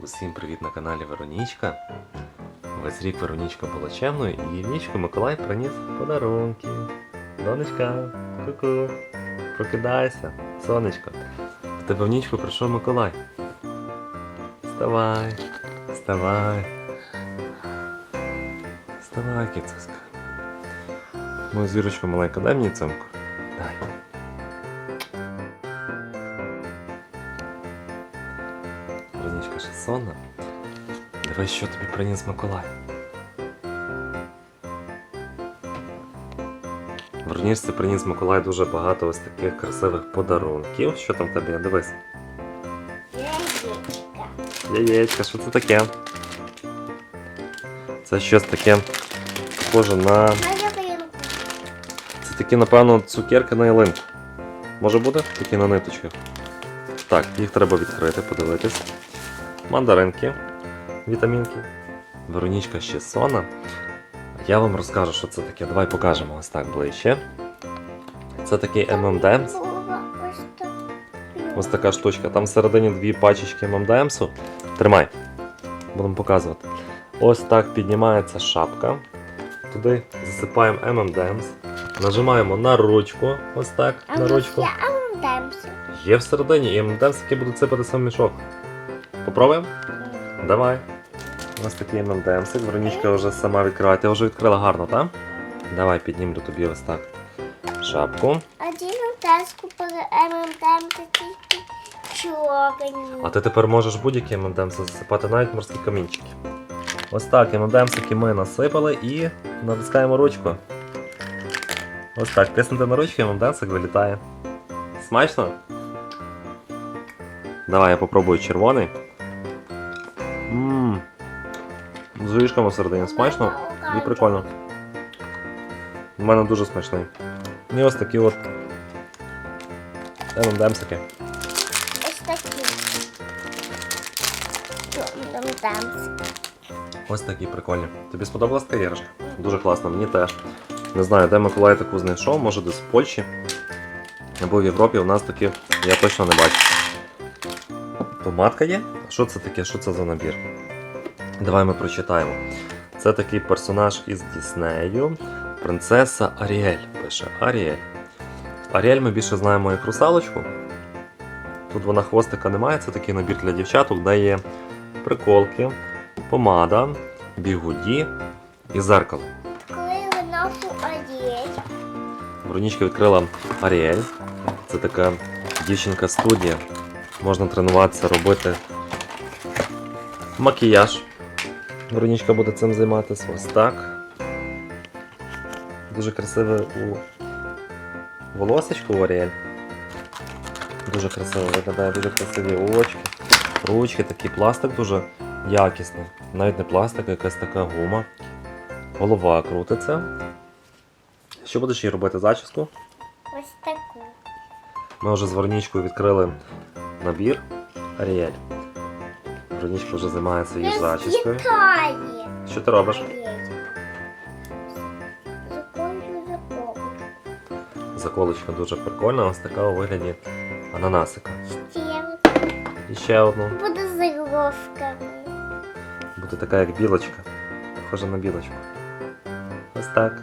Усім привіт на каналі Веронічка. Весь рік Веронічка була чемною і Вічку Миколай приніс подарунки. Донечка, ку-ку, прокидайся, сонечко. В тебе в нічку прийшов Миколай. Вставай, вставай. Вставай, кицюська. Мою зірочку маленька, дай мені цимку. Що тобі приніс Миколай. Веронічці приніс Миколай дуже багато ось таких красивих подарунків. Що там в тебе? Дивись. Яєчка. Що це таке? Це щось таке схоже на. Це такі, напевно, цукерки на ялинку. Може бути? Такі на ниточках. Так, їх треба відкрити, подивитись. Мандаринки, вітамінки. Веронічка ще сона. Я вам розкажу, що це таке. Давай покажемо ось так ближче. Це такий. Була ось така штучка. Там всередині дві пачечки M&M's. Тримай. Будемо показувати. Ось так піднімається шапка. Туди засипаємо M&M's. Нажимаємо на ручку. Ось так. А на ручку. є всередині, і M&M's, які будуть сипатися в мішок. Попробуємо? Давай. Ось такий M&M's. Веронічка вже сама відкриває. Ти вже відкрила гарно, так? Давай піднімлю тобі ось так шапку. Один теж купили ММДМ такі чорні. А ти тепер можеш будь-які M&M's засипати, навіть морські камінчики. Ось так, M&M's, ми насипали і натискаємо ручку. Ось так, тиснете на ручку, M&M's вилітає. Смачно? Давай я попробую червоний. З горішками всередині смачно і прикольно. У мене дуже смачний. І ось такі от M&M's. Ось такі. Ось такі прикольні. Тобі сподобалась іграшка? Дуже класно, мені теж. Не знаю, де Миколай таку знайшов, може десь в Польщі. Або в Європі у нас таких я точно не бачу. Помадка є? Що це таке? Що це за набір? Давай ми прочитаємо. Це такий персонаж із Діснею. Принцеса Аріель пише Аріель. Аріель ми більше знаємо як русалочку. Тут вона хвостика немає, це такий набір для дівчаток, де є приколки, помада, бігуді і зеркало. Веронічка відкрила Аріель. Це така дівчинка-студія. Можна тренуватися, робити макіяж. Веронічка буде цим займатися ось так. Дуже красиве у волосечко у Аріель. Дуже красиво виглядає, дуже красиві очки, ручки, такий пластик дуже якісний. Навіть не пластик, а якась така гума. Голова крутиться. Що будеш їй робити зачіску? ось таку. Ми вже з Веронічкою відкрили набір Аріель. Веронічка вже займається її зачіскою. Літає. Що ти робиш? Заколю заколю. Заколочка дуже прикольна, ось така у вигляді ананасика. Ще от І ще одну. буде з ігровками. Буде така як білочка. Похожа на білочку. Ось так.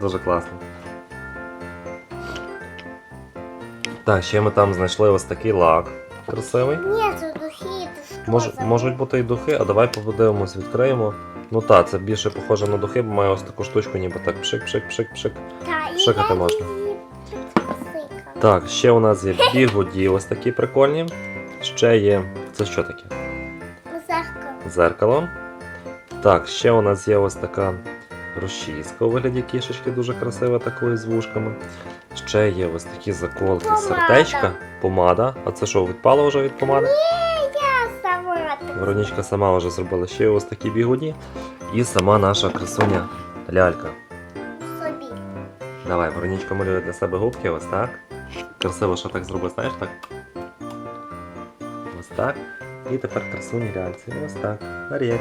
Дуже класно. Так, ще ми там знайшли ось такий лак красивий. Ні, це духи, це Мож, можуть бути і духи, а давай подивимось, відкриємо. Ну так, це більше похоже на духи, бо має ось таку штучку, ніби так пшик-пшик-пшик-пшик. Та, і Шикати можна. Так, ще у нас є бігуді, ось такі прикольні. Ще є. Це що таке? Зеркало. Зеркало. Так, ще у нас є ось така розчіска у вигляді кішечки, дуже красива, такої з вушками. Ще є ось такі заколки, Помада. сердечка, помада. А це що, відпало вже від помади? Так. Веронічка сама вже зробила ще ось такі бігуді. І сама наша красуня лялька. собі. Давай, Веронічка малює для себе губки, ось так. Красиво, що так зробив, знаєш так? Ось так. І тепер красуні ляльці. Ось так. Аріель.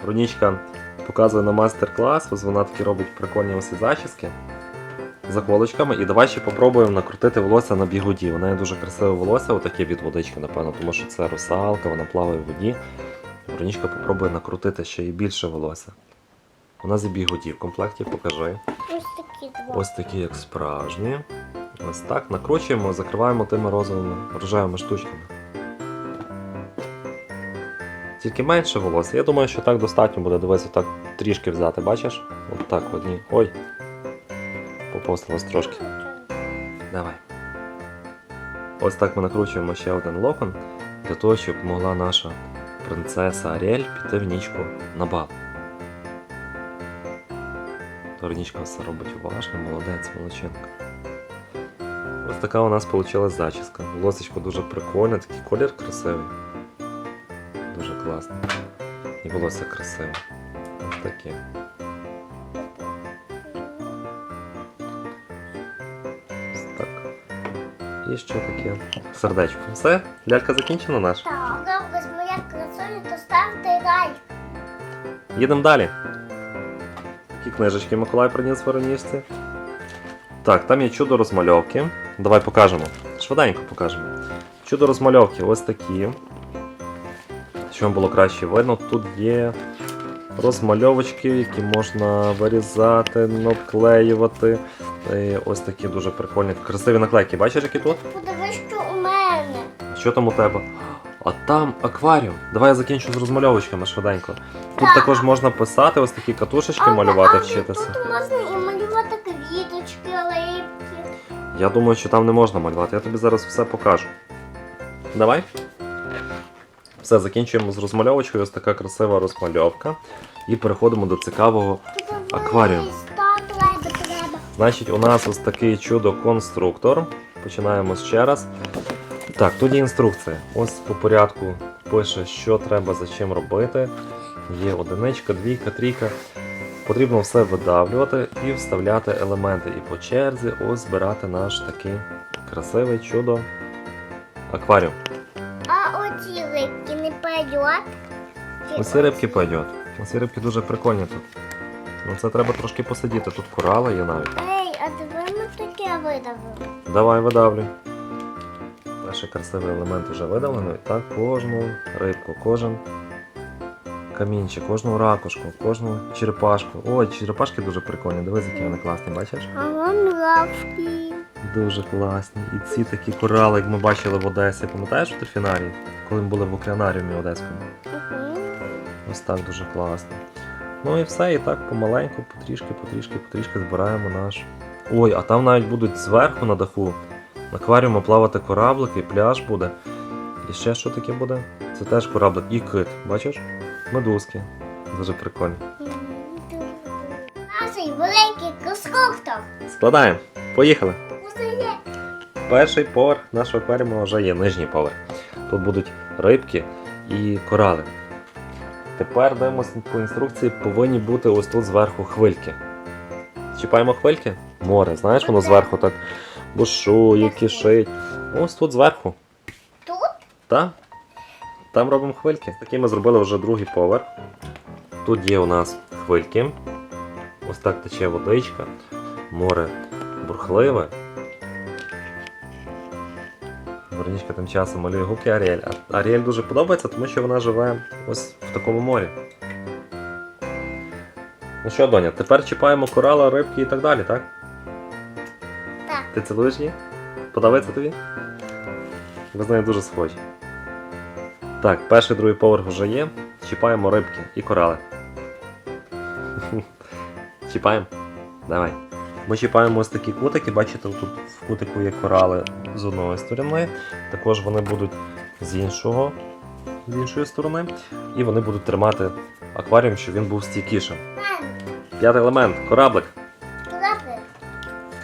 Веронічка показує на майстер-клас, ось вона такі робить прикольні ось зачіски. Заколочками. І давай ще попробуємо накрутити волосся на бігуді. У неї дуже красиве волосся, отаке від водички, напевно, тому що це русалка, вона плаває в воді. Веронічка попробує накрутити ще і більше волосся. У нас і бігуді в комплекті, покажи. Ось такі два. Ось такі, як справжні. Ось так накручуємо, закриваємо тими розовими рожевими штучками. Тільки менше волосся. Я думаю, що так достатньо буде. Дивися, так трішки взяти, бачиш? От так в одній. Ой. Попостилось трошки. Давай. Ось так ми накручуємо ще один локон для того, щоб могла наша принцеса Аріель піти в нічку на бал. Торнічка все робить уважно, молодець, молодчинка. Ось така у нас вийшла зачіска. Волосечко дуже прикольне, такий колір красивий. Дуже класно. І волосся красиве. Ось таке. І ще таке сердечко. Все, лялька закінчена наша. Так, добре, моя красуня, то ставте лайк. Їдемо далі. Такі книжечки Миколай приніс Веронічці. Так, там є чудо розмальовки. Давай покажемо. Швиденько покажемо. Чудо розмальовки ось такі. Щоб вам було краще видно, тут є розмальовочки, які можна вирізати, наклеювати. Е, Ось такі дуже прикольні. Красиві наклейки. Бачиш, які тут? Подивись, що у мене. Що там у тебе? А там акваріум. Давай я закінчу з розмальовочками швиденько. Тут Так. також можна писати, ось такі катушечки малювати, вчитися. Тут можна і малювати квіточки, липки. Я думаю, що там не можна малювати. Я тобі зараз все покажу. Давай. Все, закінчуємо з розмальовочкою. Ось така красива розмальовка. І переходимо до цікавого. Акваріум. Значить, у нас ось такий чудо-конструктор. Починаємо ще раз. Так, тут є інструкція. Ось по порядку пише, що треба за чим робити. Є одиничка, двійка, трійка. Потрібно все видавлювати і вставляти елементи. І по черзі ось збирати наш такий красивий чудо акваріум. А оці липки не пойдет. Оці рибки пойдет. Оці рибки дуже прикольні тут. Ну це треба трошки посидіти. Тут корали є навіть. Ей, а ми таке видавили. Давай видавлюй. Перший красивий елемент вже видавлено. І так кожну рибку, кожен камінчик, кожну ракушку, кожну черепашку. Ой, черепашки дуже прикольні. Дивись, які вони класні, бачиш? А вон лавки. Дуже класні. І ці такі корали, як ми бачили в Одесі. Пам'ятаєш в дельфінарії? Коли ми були в океанаріумі Одеському. Угу. Ось так дуже класно. Ну і все, і так помаленьку, потрішки, потрішки, потрішки збираємо наш. Ой, а там навіть будуть зверху на даху. На акваріумі плавати кораблики, пляж буде. І ще що таке буде? Це теж кораблик і кит, бачиш? Медузки. Дуже прикольно. Наший великий конструктор. Складаємо. Поїхали. Перший поверх нашого акваріуму вже є нижній поверх. Тут будуть рибки і корали. Тепер дивимося по інструкції, повинні бути ось тут зверху хвильки. Чіпаємо хвильки? Море, знаєш, воно зверху так бушує, кишить. Ось тут зверху. Тут? Так? Там робимо хвильки. Такі ми зробили вже другий поверх. Тут є у нас хвильки. Ось так тече водичка. Море бурхливе. Веронічка тим часом малює гуки Аріель. Аріель дуже подобається, тому що вона живе ось в такому морі. Ну що, доня, тепер чіпаємо корала, рибки і так далі, так? Так. Ти цілуєш її? Подобається тобі? Ви з нею дуже схожі. Так, перший другий поверх вже є. Чіпаємо рибки і корали. Чіпаємо? Давай. Ми чіпаємо ось такі кутики, бачите, тут в кутику є корали з одної сторони, також вони будуть з іншого, з іншої сторони, і вони будуть тримати акваріум, щоб він був стійкішим. П'ятий елемент кораблик.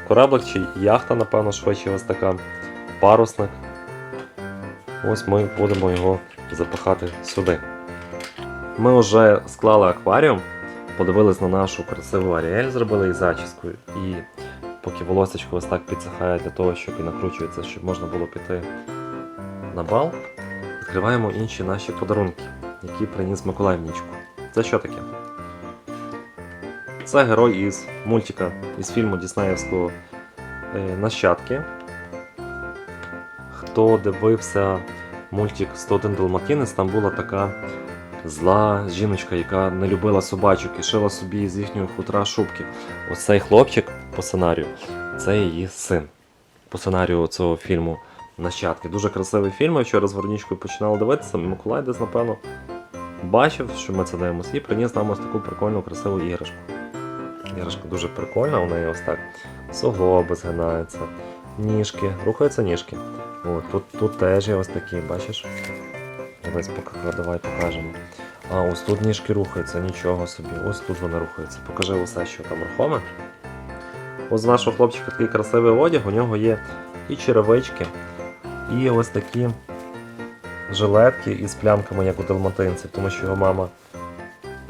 Кораблик чи яхта, напевно, швидше ось така. Парусник. Ось ми будемо його запихати сюди. Ми вже склали акваріум, подивились на нашу красиву Аріель, зробили її зачіску. І поки волосечко ось так підсихає для того, щоб і накручується, щоб можна було піти на бал, відкриваємо інші наші подарунки, які приніс Миколай в. Це що таке? Це герой із мультика, із фільму Діснеївського е, нащадки. Хто дивився мультик 101 Далматінець, там була така зла жіночка, яка не любила собачок і шила собі з їхнього хутра шубки. Ось цей хлопчик по сценарію це її син. По сценарію цього фільму Нащадки. Дуже красивий фільм. Я вчора з Вернічкою починали дивитися. Миколай десь, напевно, бачив, що ми це дивимося, і приніс нам ось таку прикольну красиву іграшку. Іграшка дуже прикольна, у неї ось так суглоби згинаються, ніжки, рухаються ніжки. От, тут, тут теж є ось такі, бачиш? Дивись, давай покажемо. А, ось тут ніжки рухаються, нічого собі. Ось тут вони рухаються. Покажи усе, що там рухоме. Ось у нашого хлопчика такий красивий одяг, у нього є і черевички, і ось такі жилетки із плямками, як у далматинців, тому що його мама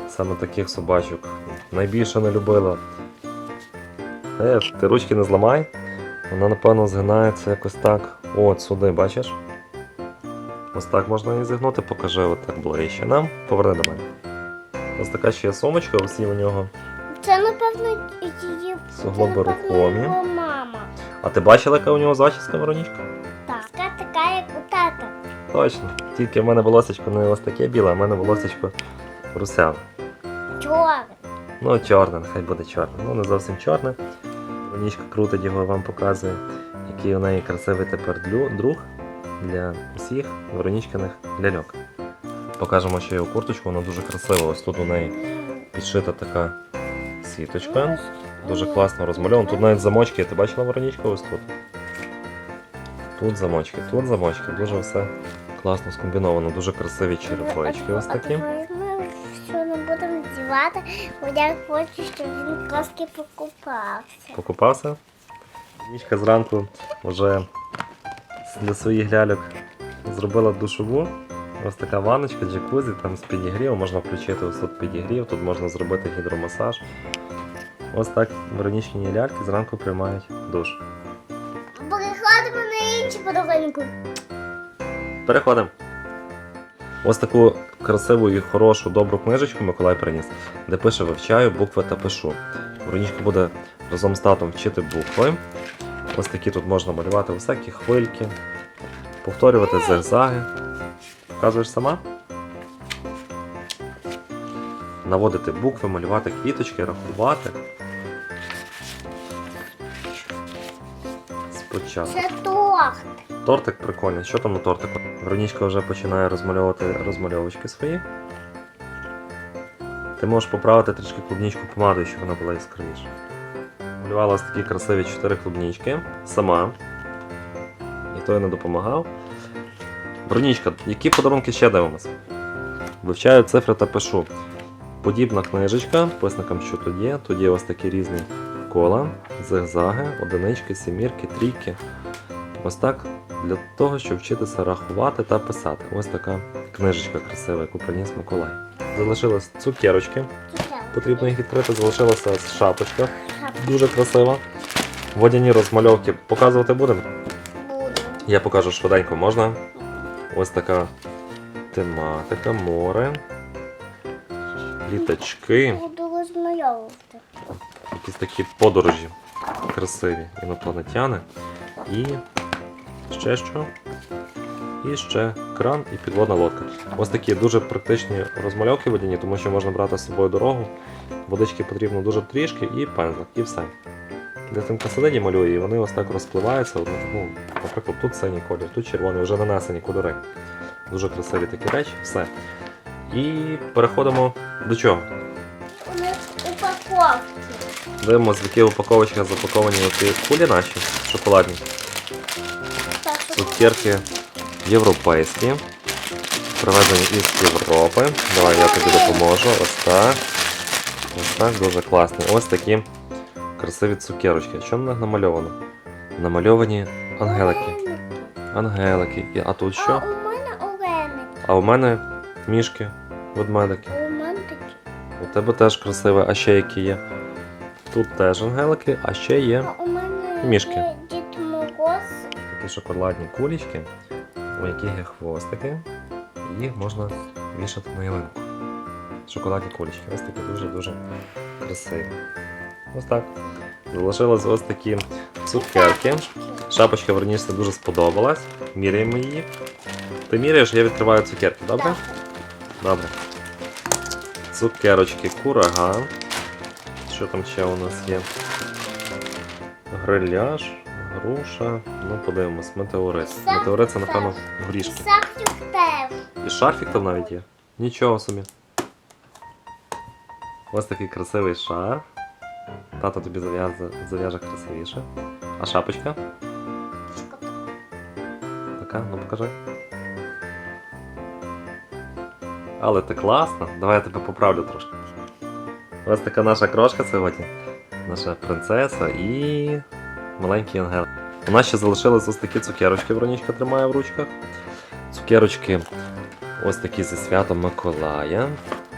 саме таких собачок найбільше не любила. Е, ти ручки не зламай. Вона, напевно, згинається якось так. От сюди, бачиш? Ось так можна її зігнути, покажи отак ближче нам. Поверни до мене. Ось така ще є сумочка, усі у нього. Це, напевно, її його мама. А ти бачила, яка у нього зачіска, Веронічка? Так. Така, така, як у тата. Точно. Тільки в мене волосечко не ось таке біле, а в мене волосечко русяве. Чорна. Ну, чорне, нехай буде чорне. Ну, не зовсім чорне. Веронічка крутить його вам показує, який у неї красивий тепер длю- друг для усіх Веронічкиних ляльок. Покажемо ще його курточку, вона дуже красива. Ось тут у неї підшита така сіточка. Дуже класно розмальовано. Тут навіть замочки, ти бачила Веронічка ось тут? Тут замочки, тут замочки. Дуже все класно скомбіновано, дуже красиві черепочки ось такі. Що не будемо дівати, бо я хочу, щоб він трошки покупався. Покупався. Нічка зранку вже для своїх ляльок зробила душову. Ось така ванночка, джакузі, там з підігрівом, можна включити ось тут підігрів, тут можна зробити гідромасаж. Ось так Веронічні ляльки зранку приймають душ. Переходимо на інші подарунки. Переходимо. Ось таку красиву і хорошу, добру книжечку Миколай приніс, де пише вивчаю букви та пишу. Веронічка буде разом з татом вчити букви. Ось такі тут можна малювати всякі хвильки, повторювати зигзаги. Показуєш сама? Наводити букви, малювати квіточки, рахувати. Спочатку. Це торт. Тортик прикольний. Що там на тортику? Веронічка вже починає розмальовувати розмальовочки свої. Ти можеш поправити трішки клубнічку помадою, щоб вона була яскравіша. Малювала ось такі красиві чотири клубнічки сама. Ніхто їй не допомагав. Веронічка, які подарунки ще дивимося? Вивчаю цифри та пишу. Подібна книжечка, писникам, що тут є. Є ось такі різні кола, зигзаги, одинички, сімірки, трійки. Ось так для того, щоб вчитися рахувати та писати. Ось така книжечка красива, яку приніс Миколай. Залишились цукерочки. Потрібно їх відкрити, залишилася шапочка. Дуже красива. Водяні розмальовки показувати будемо. Буду. Я покажу швиденько можна. Ось така тематика, море, літачки, Буду розмальовувати. якісь такі подорожі красиві, інопланетяни. І ще що? І ще кран і підводна лодка. Ось такі дуже практичні розмальовки водяні, тому що можна брати з собою дорогу. Водички потрібно дуже трішки і пензлик, і все. Дитинка сидить і малює, і вони ось так розпливаються. Ну, наприклад, тут синій колір, тут червоний, вже нанесені кольори. Дуже красиві такі речі, все. І переходимо до чого? Упаковки. Дивимося, в які упаковочках запаковані оці кулі наші шоколадні. Цукерки європейські. Привезені із Європи. Давай я тобі допоможу. Ось так. Ось так, дуже класно. Ось такі красиві цукерочки. Що на них намальовано? Намальовані ангелики. Ангелики. І- А тут А що? у мене оленики. А у мене мішки, ведмедики. А у мене такі. У тебе теж красиве, а ще які є. Тут теж ангелики, а ще є А у мене Мішки. є Дід Мороз. такі шоколадні кулічки, у яких є хвостики, і їх можна вішати на ялинку. Шоколадні кулічки. Ось такі дуже-дуже красиві. Ось так. Залишились ось такі цукерки. Шапочка верніше дуже сподобалась. Міряємо її. Ти міряєш, я відкриваю цукерки, добре? Добре. Цукерочки, кураган. Що там ще у нас є? Гриляш, груша. Ну, подивимось, метеорит. Метеорит це, напевно, І горішки. сахтюк теж. І шарфік там навіть є. Нічого собі. Ось такий красивий шарф. Тато тобі зав'яже, зав'яже красивіше. А шапочка? Така, ну покажи. Але ти класна. Давай я тебе поправлю трошки. Ось така наша крошка сьогодні. Наша принцеса і маленький ангел. У нас ще залишились ось такі цукерочки, Веронічка тримає в ручках. Цукерочки ось такі зі святом Миколая.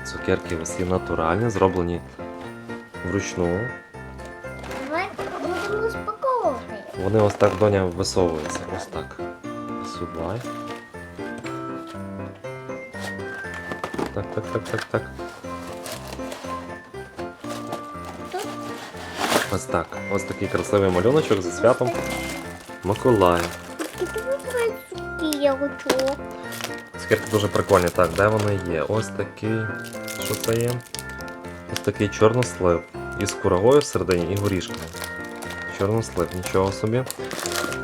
Цукерки усі натуральні, зроблені вручну. Вони ось так доня висовуються. Ось так. Сюди. Так, так, так, так, так. Ось так. Ось такий красивий малюночок зі святом Миколая. Цукерки дуже прикольні. Так, де вони є? Ось такий. Що це є? Ось такий чорнослив. Із курагою всередині і горішками. Чорнослив, нічого собі.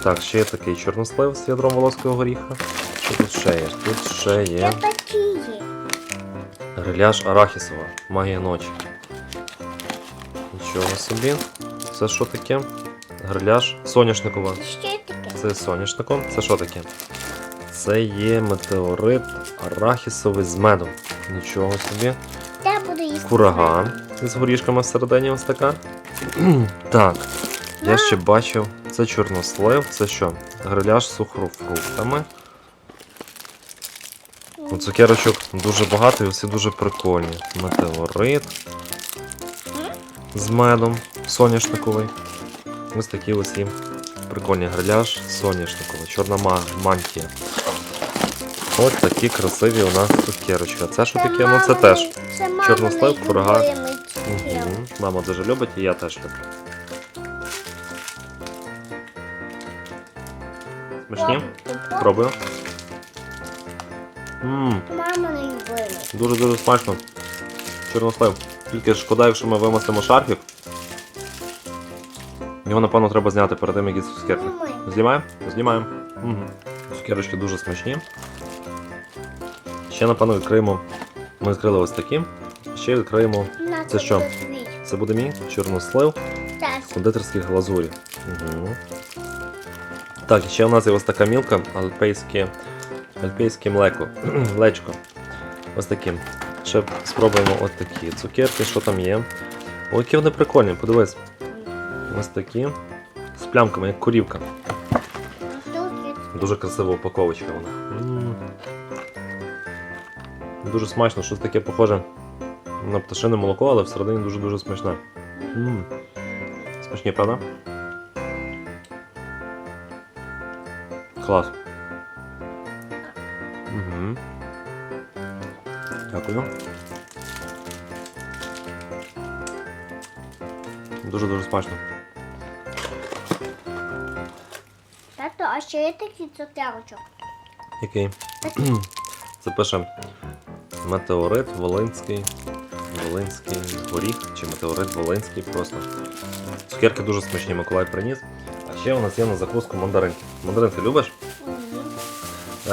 Так, ще є такий чорнослив з ядром волоського горіха. Що тут ще є? Тут ще є гриляш арахісова. Магія ночі. Нічого собі. Це що таке? Гриляш соняшникова. Це соняшником. Це що таке? Це є метеорит арахісовий з медом. Нічого собі. Кураган з горішками всередині ось така. так. Я ще бачив. Це чорнослив. Це що? Гриляш з сухофруктами. У цукерочок дуже багато і всі дуже прикольні. Метеорит з медом соняшниковий. Ось такі усі прикольні гриляш соняшниковий, чорна мантія. Ось такі красиві у нас цукерочки. А це що таке? Ну це теж. Чорнослив. Угу. Мама дуже любить і я теж люблю. Смачні? Пробую. Ммм, Мама не любила. дуже-дуже смачно. Чорнослив. Тільки шкода, якщо ми вимостимо шарфік. Його, напевно, треба зняти перед тим, як їсти цукерки. Знімаємо? Знімаємо. Угу. Цукерочки дуже смачні. Ще, напевно, відкриємо. Ми відкрили ось такі. Ще відкриємо. На, Це що? Це буде мій чорнослив. Так. кондитерських глазурі. Угу. Так, ще у нас є ось така мілка, альпейське, альпейське млеко. Млечко. Ось такі. Ще спробуємо ось такі цукерки, що там є. О, які вони прикольні, подивись. Ось такі. З плямками, як корівка. Дуже красива упаковочка вона. Дуже смачно, щось таке похоже на пташине молоко, але всередині дуже-дуже смачне. М. Смачні, правда? Клас. Угу. Дякую. Дуже-дуже смачно. Тато, а ще є такі цукерочок? Який? Це пише метеорит Волинський. Волинський горіх чи метеорит Волинський просто. Цукерки дуже смачні, Миколай приніс. А ще у нас є на закуску мандаринки. Мандаринки любиш?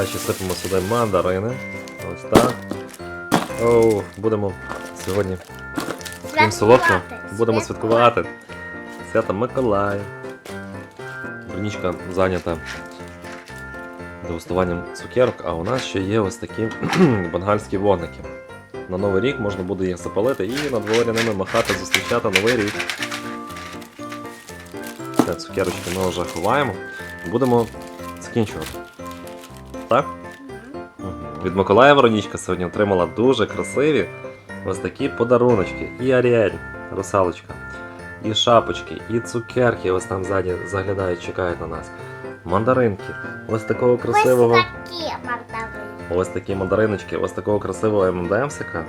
Ще сипемо сюди мандарини. Ось так. Оу, будемо сьогодні крім солодкого, будемо святкувати. Свято Миколая. Вернічка зайнята дегустуванням цукерок, а у нас ще є ось такі бенгальські вогники. На Новий рік можна буде їх запалити і на дворі ними махати, зустрічати Новий рік. Все, цукерочки ми вже ховаємо. Будемо закінчувати. Так? Від Миколая Воронічка сьогодні отримала дуже красиві ось такі подаруночки. І Аріель, русалочка, і шапочки, і цукерки ось там ззаді заглядають, чекають на нас. Мандаринки. Ось такого красивого. Ось такі мандарини. Ось такі мандариночки, ось такого красивого ММДМсика.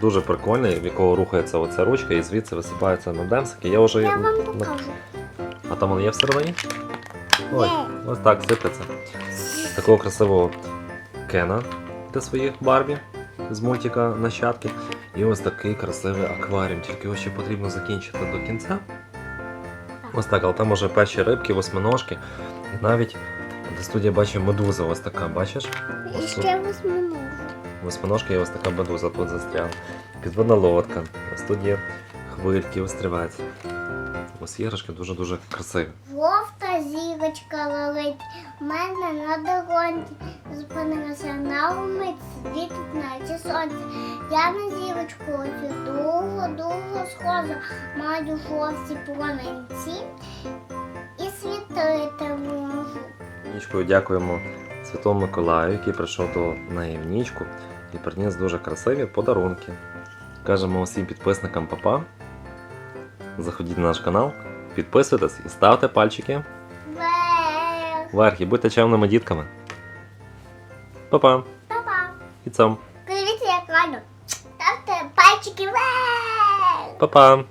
Дуже прикольний, в якого рухається оця ручка, і звідси висипаються ММДМсики. Я вже Я вам покажу. А там воно є всередині? Ой, ось так сипеться. Такого красивого Кена для своїх Барбі з мультика Нащадки. І ось такий красивий акваріум. Тільки його ще потрібно закінчити до кінця. Ось так, але там уже перші рибки, восьминожки. І навіть де студія бачить медуза, ось така, бачиш? І ще восьминогу. Восьминожка і ось така медуза тут застряла. Підводна лодка. Ось тут є хвильки, острівець. Ось іграшки дуже-дуже красиві. Жовта зірочка летить у мене на дорозі. Зупинилася на умить, світить наче сонце. Я на зірочку оцю довго-довго схожу, маю жовті промінці і світити можу. Нічкою дякуємо Святому Миколаю, який прийшов до неї в нічку і приніс дуже красиві подарунки. Кажемо усім підписникам папа. Заходіть на наш канал, підписуйтесь і ставте пальчики Вверх. вверх і будьте чемними дітками. Па-па! Па-па. І цьом. Подивіться, як гарно. Ставте пальчики вверх. Па-па!